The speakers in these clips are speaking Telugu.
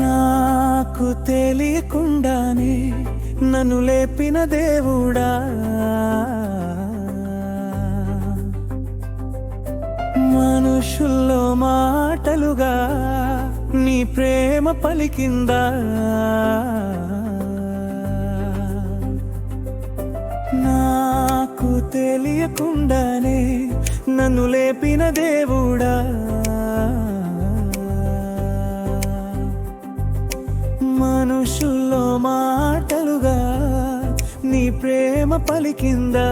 నాకు తెలియకుండానే నన్ను లేపిన దేవుడా. మనుషుల్లో మాటలుగా నీ ప్రేమ పలికిందా. నాకు తెలియకుండానే నన్ను లేపిన దేవుడా. ప్రేమ పలికిందా?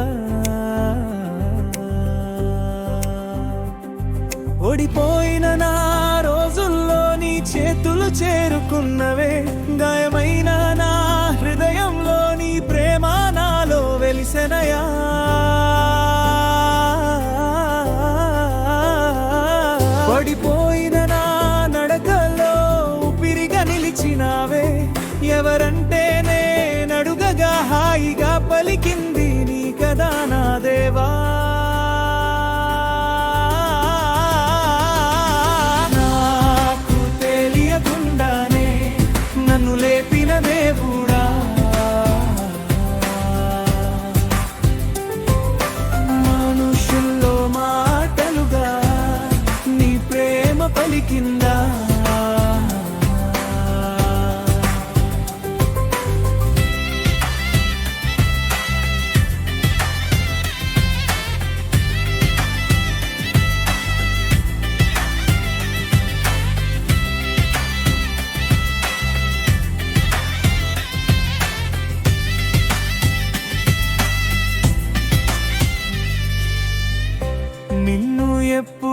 ఓడిపోయిన నా రోజుల్లో నీ చేతులు చేరుకున్నవే. గాయమైన నా హృదయంలో నీ ప్రేమ నాలో వెలిసెనయా? పడిపోయిన నా నడకలో ఊపిరిగా నిలిచినావే. ఎవరంటే హాయిగా హాయిగా పలికింది నీ కదా నా దేవా. నాకు తెలియకుండానే నన్ను లేపిన దేవుడా. మనుషుల్లో మాటలుగా నీ ప్రేమ పలికింది నిన్ను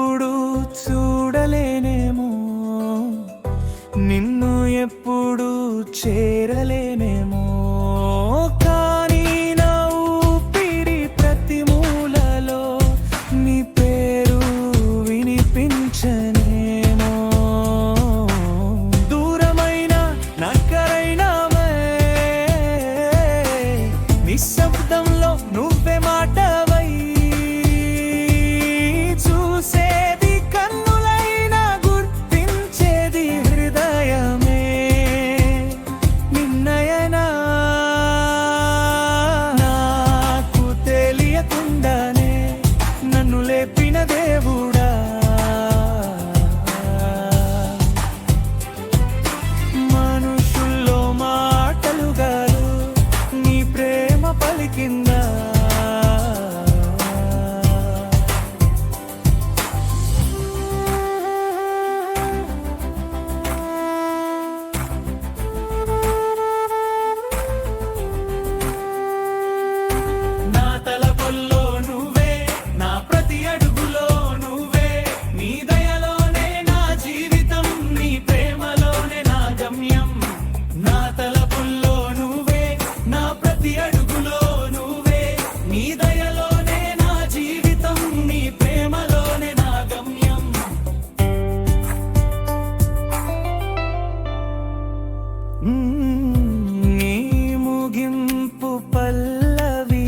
నీ ముగింపు పల్లవి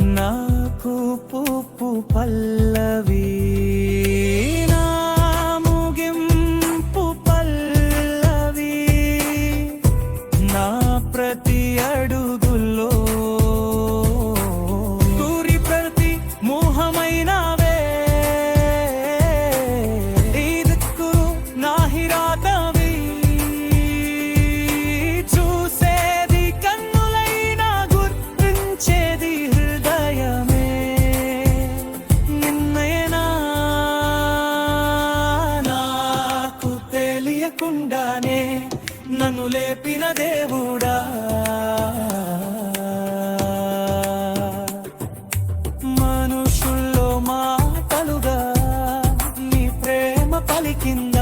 నాకు పుప్పు పల్లవి. లేకుండానే నన్ను లేపిన దేవుడా. మనుషుల్లో మాటలుగా నీ ప్రేమ పలికిందా?